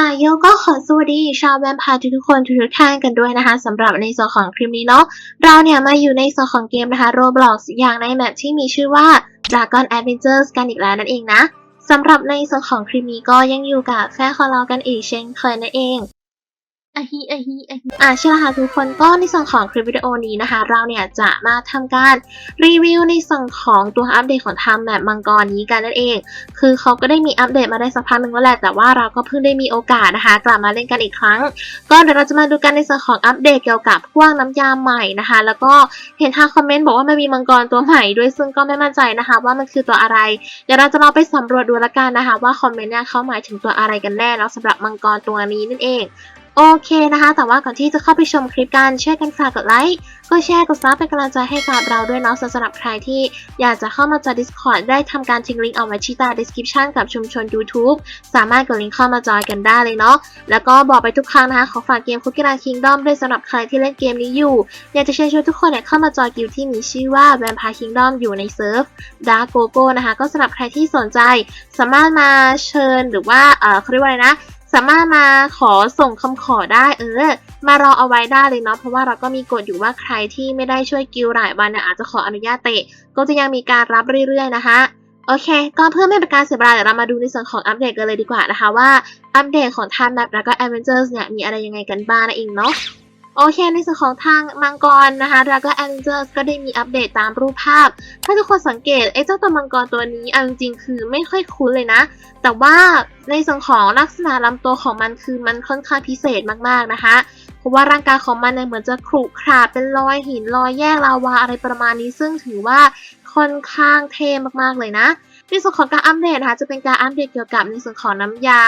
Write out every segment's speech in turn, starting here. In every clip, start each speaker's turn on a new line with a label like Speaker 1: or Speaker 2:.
Speaker 1: อะโยก็ขอสวัสดีชาวแวมไพร์ทุกๆคนทุกๆท่านกันด้วยนะคะสำหรับในส่วนของคลิปนี้เนาะเราเนี่ยมาอยู่ในส่วนของเกมนะคะ Roblox อย่างในแมปที่มีชื่อว่า Dragon Adventures กันอีกแล้วนั่นเองนะสำหรับในส่วนของคลิปนี้ก็ยังอยู่กับแฟนของเรากันอีกเช่นเคยนั่นเอง อะฮิอะฮิอะฮิอะใช่แล้วค่ะทุกคนก็ในส่วนของคลิปวิดีโอนี้นะคะ เราเนี่ยจะมาทำการรีวิวในส่วนของตัวอัปเดตของไทม์แมปมังกรนี้กันนั่นเอง คือเขาก็ได้มีอัปเดตมาได้สักพักหนึ่งแล้วแหละแต่ว่าเราก็เพิ่งได้มีโอกาสนะคะ กลับมาเล่นกันอีกครั้ง ก็เดี๋ยวเราจะมาดูกันในส่วนของอัปเดตเกี่ยวกับพวกน้ำยาใหม่นะคะ แล้วก็เห็นทางคอมเมนต์บอกว่ามันมีมังกรตัวใหม่ด้วยซึ่งก็ไม่มั่นใจนะคะ ว่ามันคือตัวอะไร เดี๋ยวเราจะลองไปสำรวจดูละกันนะคะ ว่าคอมเมนต์เนี่ยเขาหมายถึงตัวอะไรกันแน่แล้วสำหรับมังกรตัวนี้นั่นเอง โอเคนะคะ แต่ว่าก่อนที่จะเข้าไปชมคลิปกันช่วยกันฝากกดไลค์ก็แชร์กดซับเป็นกำลังใจให้กับเราด้วยเนาะสำหรับใครที่อยากจะเข้ามาจอย Discord ได้ทำการทิ้งลิงก์เอาไว้ที่ใต้ description กับชุมชน YouTube สามารถกดลิงก์เข้ามาจอยกันได้เลยเนาะแล้วก็บอกไปทุกครั้งนะคะ ขอฝากเกม Cookie Run Kingdom ด้วยสำหรับใครที่เล่นเกมนี้อยู่ อยากจะเชิญชวนทุกคนเนี่ยเข้ามาจอยกิลที่มีชื่อว่า Vampire Kingdom อยู่ในเซิร์ฟ Dark Gogo นะคะ ก็สำหรับใครที่สนใจ สามารถมาเชิญหรือว่าเออเขาเรียกว่าอะไรนะ สามารถมาขอส่งคำขอได้เออ มารอเอาไว้ได้เลยเนาะเพราะว่าเราก็มีกฎอยู่ว่าใครที่ไม่ได้ช่วยกิลหลายวันเนี่ยอาจจะขออนุญาตเตะ ก็จะยังมีการรับเรื่อยๆนะคะโอเค ก็เพื่อไม่เป็นการเสียเวลาเดี๋ยวเรามาดูในส่วนของอัปเดตกันเลยดีกว่านะคะว่าอัปเดตของ Time Map แล้วก็ Adventures เนี่ยมีอะไรยังไงกันบ้างนะเองเนาะ โอเค ในส่วนของทางมังกรนะคะ แล้วก็ Avengers ก็ได้มีอัปเดตตามรูปภาพ ถ้าทุกคนสังเกตไอ้เจ้าตัวมังกรตัวนี้เอาจริงๆคือไม่ค่อยคุ้นเลยนะ แต่ว่าในส่วนของลักษณะลำตัวของมันคือมันค่อนข้างพิเศษมากๆนะคะ เพราะว่าร่างกายของมันเนี่ยเหมือนจะขรุขระเป็นรอยหินรอยแยกลาวาอะไรประมาณนี้ ซึ่งถือว่าค่อนข้างเท่มากๆเลยนะในส่วนของการอัปเดตนะคะจะเป็นการอัปเดตเกี่ยวกับในส่วนของน้ำยา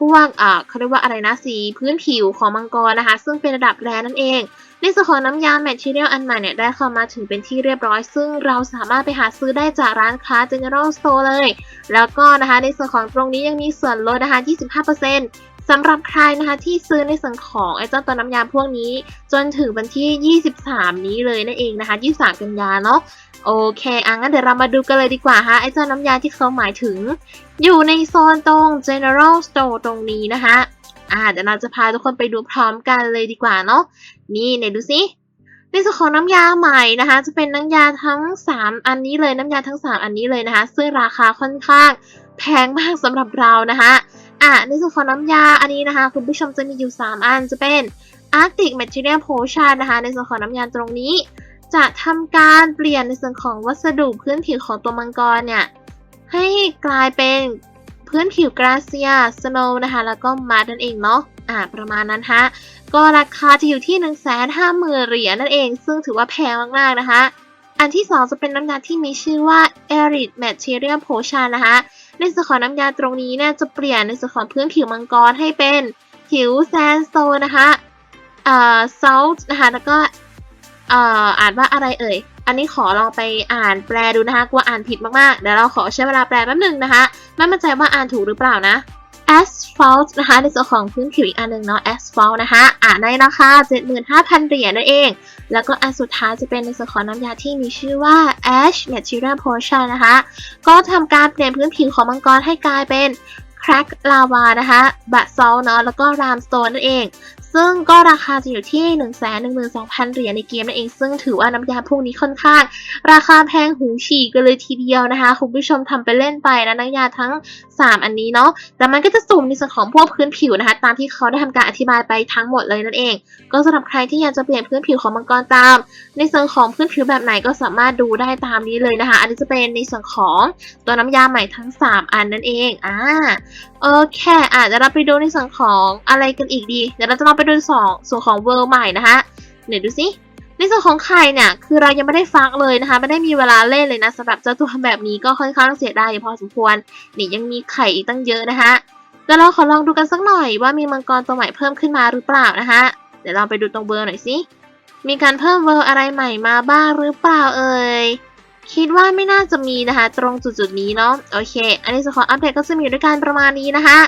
Speaker 1: พวกเขาเรียกว่าอะไรนะสีพื้นผิวของมังกรนะคะ ซึ่งเป็นระดับแรนั่นเอง ในส่วนของน้ำยาแมทเทียลอันใหม่เนี่ยได้เข้ามาถึงเป็นที่เรียบร้อย ซึ่งเราสามารถไปหาซื้อได้จากร้านค้า General Store เลย แล้วก็นะคะในส่วนของตรงนี้ยังมีส่วนลดนะคะ 25%สำหรับใครนะคะที่ซื้อในส่วนของไอ้เจ้าตัวน้ำยาพวกนี้ จนถึงวันที่ 23 นี้เลยนั่นเองนะคะ 23 กันยาเนาะ โอเคอะงั้นเดี๋ยวเรามาดูกันเลยดีกว่าฮะไอ้เจ้าน้ำยาที่เขาหมายถึง อยู่ในโซนตรง General Store ตรงนี้นะคะอ่าเดี๋ยวเราจะพาทุกคนไปดูพร้อมกันเลยดีกว่าเนาะนี่ไหนดูสิในส่วนของน้ำยาใหม่นะคะ จะเป็นน้ำยาทั้ง 3 อันนี้เลยน้ำยาทั้ง 3 อันนี้เลยนะคะ ซึ่งราคาค่อนข้างแพงมากสำหรับเรานะคะอะในส่วนของน้ำยาอันนี้นะคะ คุณผู้ชมจะมีอยู่ 3 อันจะเป็น Arctic Material Potion นะคะ ในส่วนของน้ำยาตรงนี้ จะทำการเปลี่ยนในส่วนของวัสดุพื้นผิวของตัวมังกรเนี่ยให้กลายเป็นพื้นผิวกราเซียสโนว์นะคะ แล้วก็มัดนั่นเองเนาะอ่าประมาณนั้นฮะก็ราคาจะอยู่ที่ 1 5 0 0 0 0เหรียญนั่นเอง ซึ่งถือว่าแพงมากๆนะคะ อันที่ 2 จะเป็นน้ำยาที่มีชื่อว่า Erit Material Potion นะคะในส่วนของน้ำยาตรงนี้เนี่ยจะเปลี่ยนในส่วนของพื้นผิวมังกรให้เป็นผิวแซนสโตนนะคะเอ่อ salt นะคะแล้วก็ เอ่ออ่านว่าอะไรเอ่ย อันนี้ขอลองไปอ่านแปลดูนะคะกลัวอ่านผิดมากๆ เดี๋ยวเราขอใช้เวลาแปลแป๊บหนึงนะคะ ไม่มั่นใจว่าอ่านถูกหรือเปล่านะ asphalt นะคะในส่วนของพื้นผิวอีกอันหนึ่งเนาะ asphalt นะคะอ่านในราคา 75,000 เหรียญนั่นเอง แล้วก็อันสุดท้ายจะเป็นในส่วนของน้ำยาที่มีชื่อว่า ash material potion นะคะ ก็ทำการเปลี่ยนพื้นผิวของมังกรให้กลายเป็น crack lava นะคะบัตซอลเนาะแล้วก็ limestone นั่นเอง ซึ่งก็ราคาจะอยู่ที่ 1 1 2 0 0 0 เหรียญในเกมนั่นเอง ซึ่งถือว่าน้ำยาพวกนี้ค่อนข้าง ราคาแพงหูฉีกกันเลยทีเดียวนะคะ คุณผู้ชมทำไปเล่นไปนะน้ำยาทั้ง 3 อันนี้เนาะ แต่มันก็จะสุ่มในส่วนของพวกพื้นผิวนะคะ ตามที่เขาได้ทำการอธิบายไปทั้งหมดเลยนั่นเอง ก็สำหรับใครที่อยากจะเปลี่ยนพื้นผิวของมังกรตาม ในส่วนของพื้นผิวแบบไหนก็สามารถดูได้ตามนี้เลยนะคะ อันนี้จะเป็นในส่วนของตัวน้ำยาใหม่ทั้ง 3 อันนั่นเอง อ่า โอเคอะเดี๋ยวเราไปดูในส่วนของอะไรกันอีกดี เดี๋ยวเราจะลองไปดูสองส่วนของเวิร์ใหม่นะคะเดี๋ยวดูสิในส่วนของไข่เนี่ยคือเรายังไม่ได้ฟักเลยนะคะ ไม่ได้มีเวลาเล่นเลยนะสำหรับเจ้าตัวแบบนี้ก็ค่อนข้างเสียดายพอสมควรนี่ยังมีไข่อีกตั้งเยอะนะคะเดี๋ยวเราขอลองดูกันสักหน่อยว่ามีมังกรตัวใหม่เพิ่มขึ้นมาหรือเปล่านะคะเดี๋ยวเราไปดูตรงเบอร์หน่อยสิมีการเพิ่มเวอร์อะไรใหม่มาบ้างหรือเปล่าเอ่ยคิดว่าไม่น่าจะมีนะคะ ตรงจุดๆนี้เนาะโอเค อันนี้ส่วนของอัปเดตก็จะมีอยู่ด้วยกันประมาณนี้นะคะ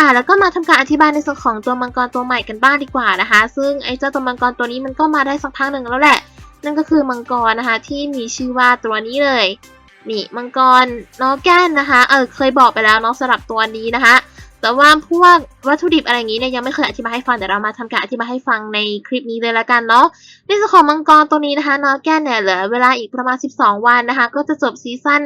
Speaker 1: อ่าแล้วก็มาทำการอธิบายในส่วนของตัวมังกรตัวใหม่กันบ้างดีกว่านะคะ ซึ่งไอ้เจ้าตัวมังกรตัวนี้มันก็มาได้สักพักหนึ่งแล้วแหละ นั่นก็คือมังกรนะคะ ที่มีชื่อว่าตัวนี้เลยนี่มังกรนอแกนนะคะเออเคยบอกไปแล้วเนาะสำหรับตัวนี้นะคะ แต่ว่าพวกวัตถุดิบอะไรอย่างนี้เนี่ยยังไม่เคยอธิบายให้ฟังเดี๋ยวเรามาทำการอธิบายให้ฟังในคลิปนี้เลยละกันเนาะในส่วนของมังกรตัวนี้นะคะนอแกนเนี่ยเหลือเวลาอีกประมาณ 12 วันนะคะ ก็จะจบซีซั่น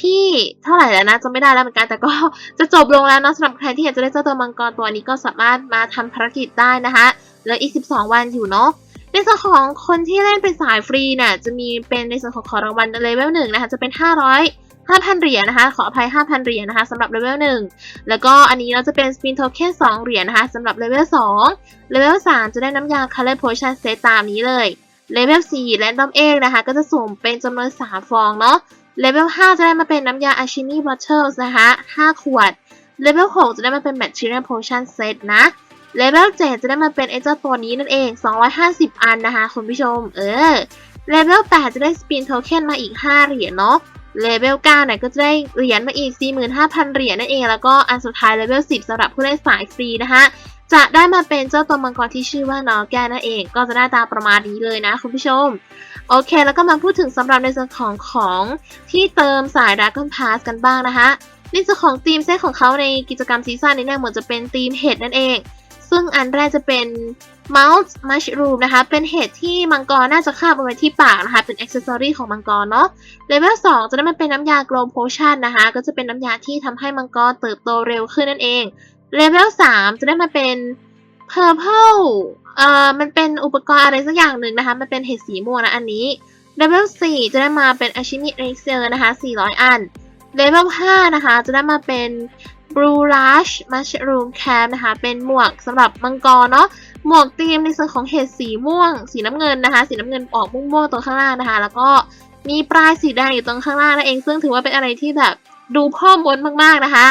Speaker 1: ที่เท่าไหร่แล้วนะจำไม่ได้แล้วเหมือนกันแต่ก็จะจบลงแล้วเนาะสำหรับใครที่อยากจะได้เจ้าตัวมังกรตัวนี้ก็สามารถมาทำภารกิจได้นะคะเหลืออีก 12 วันอยู่เนาะในส่วนของคนที่เล่นเป็นสายฟรีเนี่ยจะมีเป็นในส่วนของของรางวัลเลเวลหนึ่งนะคะจะเป็น 500 5,000 เหรียญนะคะ ขออภัย 5,000 เหรียญนะคะสำหรับเลเวล1 แล้วก็อันนี้เราจะเป็น spin token 2เหรียญนะคะสำหรับเลเวล2เลเวล3จะได้น้ำยา color potion set ตามนี้เลย เลเวล4 random egg นะคะ ก็จะสุ่มเป็นจำนวน 3 ฟองเนาะ เลเวล5จะได้มาเป็นน้ำยา alchemy bottles นะคะ 5 ขวด เลเวล6จะได้มาเป็น material potion set นะเลเวล7จะได้มาเป็นไอเจ้าตัวนี้นั่นเอง 250 อันนะคะคุณผู้ชม เออ เลเวล8จะได้ spin token มาอีก 5 เหรียญเนาะ เลเวล9เนี่ยก็จะได้เหรียญมาอีก 45,000 เหรียญนั่นเอง แล้วก็อันสุดท้ายเลเวล10สำหรับผู้เล่นสายฟรีนะคะจะได้มาเป็นเจ้าตัวมังกรที่ชื่อว่านอแกนั่นเอง ก็จะหน้าตาประมาณนี้เลยนะคุณผู้ชม โอเค แล้วก็มาพูดถึงสำหรับในส่วนของของที่เติมสาย Dragon Pass กันบ้างนะคะในส่วนของทีมเซตของเขาในกิจกรรมซีซั่นนี้เนี่ยเหมือนจะเป็นทีมเห็ดนั่นเอง ซึ่งอันแรกจะเป็น Mount Mushroom นะคะ เป็นเห็ดที่มังกรน่าจะคาบเอาไว้ที่ปากนะคะ เป็น accessory ของมังกรเนาะเลเวล2จะได้มาเป็นน้ำยา Glow Potion นะคะ ก็จะเป็นน้ำยาที่ทำให้มังกรเติบโตเร็วขึ้นนั่นเอง เลเวล3จะได้มาเป็น Purple เอ่อ มันเป็นอุปกรณ์อะไรสักอย่างหนึ่งนะคะ มันเป็นเห็ดสีม่วงนะอันนี้ เลเวล4จะได้มาเป็น Alchemy Elixir นะคะ 400 อัน เลเวล5นะคะ จะได้มาเป็น Blue Rush Mushroom Cap นะคะ เป็นหมวกสำหรับมังกรเนาะ หมวกธีมในส่วนของเห็ดสีม่วง สีน้ำเงินนะคะ สีน้ำเงินออกม่วงๆตรงข้างล่างนะคะ แล้วก็มีปลายสีแดงอยู่ตรงข้างล่างนั่นเอง ซึ่งถือว่าเป็นอะไรที่แบบดูพ่อมดมากๆนะคะ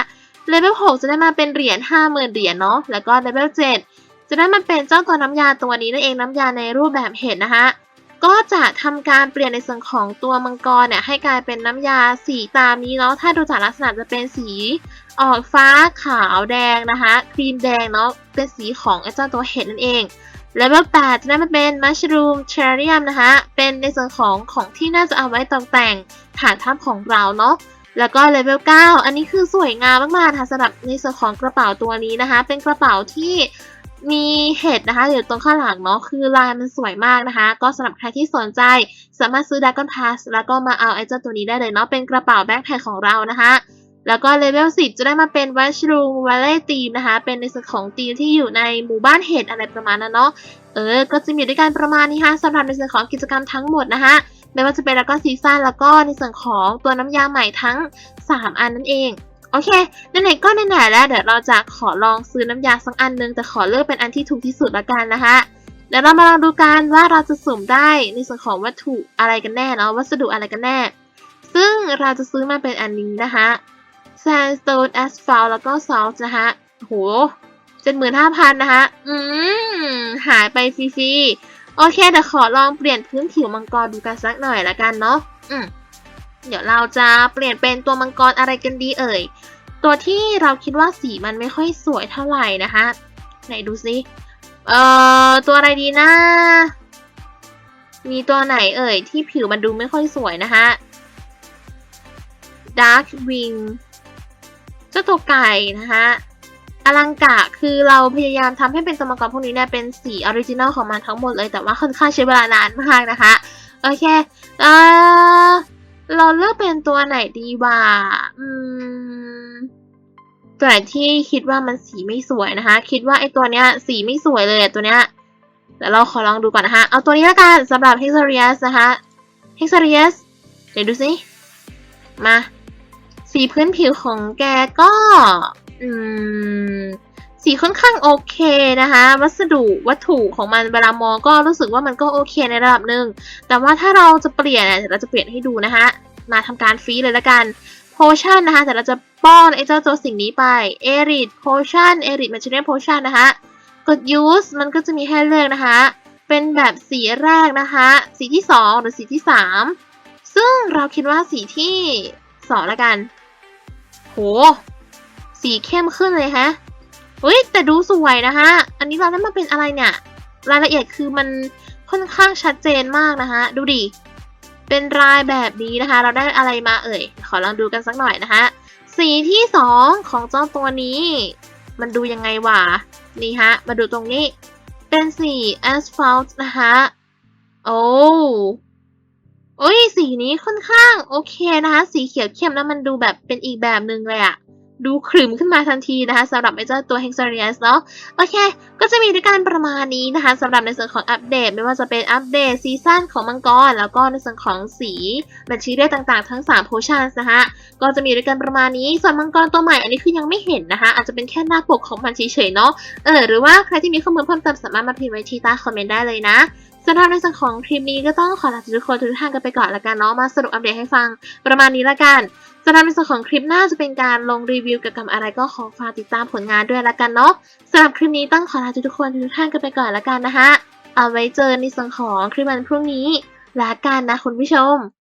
Speaker 1: เลเวล6จะได้มาเป็นเหรียญ50,000เหรียญเนาะ แล้วก็เลเวล7จะได้มาเป็นเจ้าตัวน้ำยาตัวนี้นั่นเองน้ำยาในรูปแบบเห็ดนะคะก็จะทำการเปลี่ยนในส่วนของตัวมังกรเนี่ยให้กลายเป็นน้ำยาสีตามนี้เนาะ ถ้าดูจากลักษณะจะเป็นสี ออกฟ้าขาวแดงนะคะครีมแดงเนาะเป็นสีของไอ้เจ้าตัวเห็ดนั่นเองเลเวล8จะได้มาเป็นมัชรูมเชอริยมนะคะเป็นในส่วนของของที่น่าจะเอาไว้ตกแต่งฐานทัพของเราเนาะแล้วก็เลเวล 9 อันนี้คือสวยงามมากๆนะคะสำหรับในส่วนของกระเป๋าตัวนี้นะคะ เป็นกระเป๋าที่มีเห็ดนะคะอยู่ตรงข้างหลังเนาะคือลายมันสวยมากนะคะ ก็สำหรับใครที่สนใจ สามารถซื้อ Dragon Pass แล้วก็มาเอาไอ้เจ้าตัวนี้ได้เลยเนาะเป็นกระเป๋าแบ็คแพคของเรานะคะ แล้วก็เลเวล10 จะได้มาเป็น w a s h r o o m Valley Team นะคะ เป็นในส่วนของทีมที่อยู่ในหมู่บ้านเห็ดอะไรประมาณนั้นเนาะ เออ ก็จะมีด้วยกันประมาณนี้ค่ะสำหรับในส่วนของกิจกรรมทั้งหมดนะคะไม่ว่าจะเป็นแล้วก็ซีซั่นแล้วก็ในส่วนของตัวน้ำยาใหม่ทั้ง 3 อันนั่นเองโอเคไหนๆก็ไหนๆแล้วเดี๋ยวเราจะขอลองซื้อน้ำยาสักอันนึงแต่ขอเลือกเป็นอันที่ถูกที่สุดละกันนะคะ เดี๋ยวเรามาลองดูกันว่าเราจะสุ่มได้ในส่วนของวัตถุอะไรกันแน่เนาะวัสดุอะไรกันแน่ ซึ่งเราจะซื้อมาเป็นอันนี้นะคะ sandstone asphalt แล้วก็ salt นะคะโหเจ็ดหมื่นห้าพันนะคะอืม หายไปฟรีๆ โอเคเดี๋ยวขอลองเปลี่ยนพื้นผิวมังกรดูกันสักหน่อยละกันเนาะ อืม เดี๋ยวเราจะเปลี่ยนเป็นตัวมังกรอะไรกันดีเอ่ย ตัวที่เราคิดว่าสีมันไม่ค่อยสวยเท่าไหร่นะคะ ไหนดูซิ เอ่อ ตัวอะไรดีนะ มีตัวไหนเอ่ย ที่ผิวมันดูไม่ค่อยสวยนะคะ Dark Wing เจ้าตัวไก่นะคะอลังกะคือเราพยายามทำให้เป็นตัวมังกรพวกนี้เนี่ยเป็นสีออริจินัลของมันทั้งหมดเลยแต่ว่าค่อนข้างใช้เวลานานมากนะคะ โอเคเออเราเลือกเป็นตัวไหนดีวะอืมตัวไหนที่คิดว่ามันสีไม่สวยนะคะ คิดว่าไอตัวเนี้ยสีไม่สวยเลยตัวเนี้ยเดี๋ยวเราขอลองดูก่อนนะคะ เอาตัวนี้ละกันสำหรับ Hexarius นะคะ Hexarius เดี๋ยวดูสิมา สีพื้นผิวของแกก็สีค่อนข้างโอเคนะคะ วัสดุวัตถุของมันเวลามองก็รู้สึกว่ามันก็โอเคในระดับหนึ่ง แต่ว่าถ้าเราจะเปลี่ยนเนี่ยเราจะเปลี่ยนให้ดูนะคะ มาทำการฟรีเลยละกันโพชั่นนะคะ แต่เราจะป้อนไอ้เจ้าตัวสิ่งนี้ไปเอริดโพชั่นเอริดมันจะเรียกโพชั่นนะคะกด use มันก็จะมีให้เลือกนะคะ เป็นแบบสีแรกนะคะ สีที่ 2 หรือสีที่ 3 ซึ่งเราคิดว่าสีที่ 2 ละกัน ห สีเข้มขึ้นเลยฮะเฮ้ยแต่ดูสวยนะคะอันนี้เราได้มาเป็นอะไรเนี่ย รายละเอียดคือมันค่อนข้างชัดเจนมากนะคะดูดิ เป็นรายแบบนี้นะคะ เราได้อะไรมาเอ่ย ขอลองดูกันสักหน่อยนะคะ สีที่2ของเจ้าตัวนี้ มันดูยังไงวะ นี่ฮะ มาดูตรงนี้ เป็นสีแอสฟัลต์นะคะ โอ้ โอ้ยสีนี้ค่อนข้างโอเคนะคะ สีเขียวเข้มแล้วมันดูแบบเป็นอีกแบบหนึ่งเลยอะดูขรึมขึ้นมาทันทีนะคะสำหรับไอ้เจ้าตัว Hexarius เนาะโอเค ก็จะมีด้วยกันประมาณนี้นะคะสำหรับในส่วนของอัปเดต ไม่ว่าจะเป็นอัปเดตซีซั่นของมังกร แล้วก็ในส่วนของสีแบตชีเรียต่างๆ ทั้ง3 potions นะคะก็จะมีด้วยกันประมาณนี้ส่วนมังกรตัวใหม่อันนี้คือยังไม่เห็นนะคะ อาจจะเป็นแค่หน้าปกของมันเฉยๆเนาะเออหรือว่าใครที่มีข้อมูลเพิ่มเติมสามารถมาพิมพ์ไว้ที่ใต้คอมเมนต์ได้เลยนะ สำหรับในส่วนของคลิปนี้ก็ต้องขอลาทุกคนทุกท่านกันไปก่อนละกันเนาะมาสรุปอัปเดตให้ฟังประมาณนี้ละกันสำหรับในส่วนของคลิปหน้าจะเป็นการลงรีวิวเกี่ยวกับอะไรก็ขอฝากติดตามผลงานด้วยละกันเนาะสำหรับคลิปนี้ต้องขอลาทุกคนทุกท่านกันไปก่อนละกันนะคะเอาไว้เจอในส่วนของคลิปวันพรุ่งนี้ละกันนะคุณผู้ชม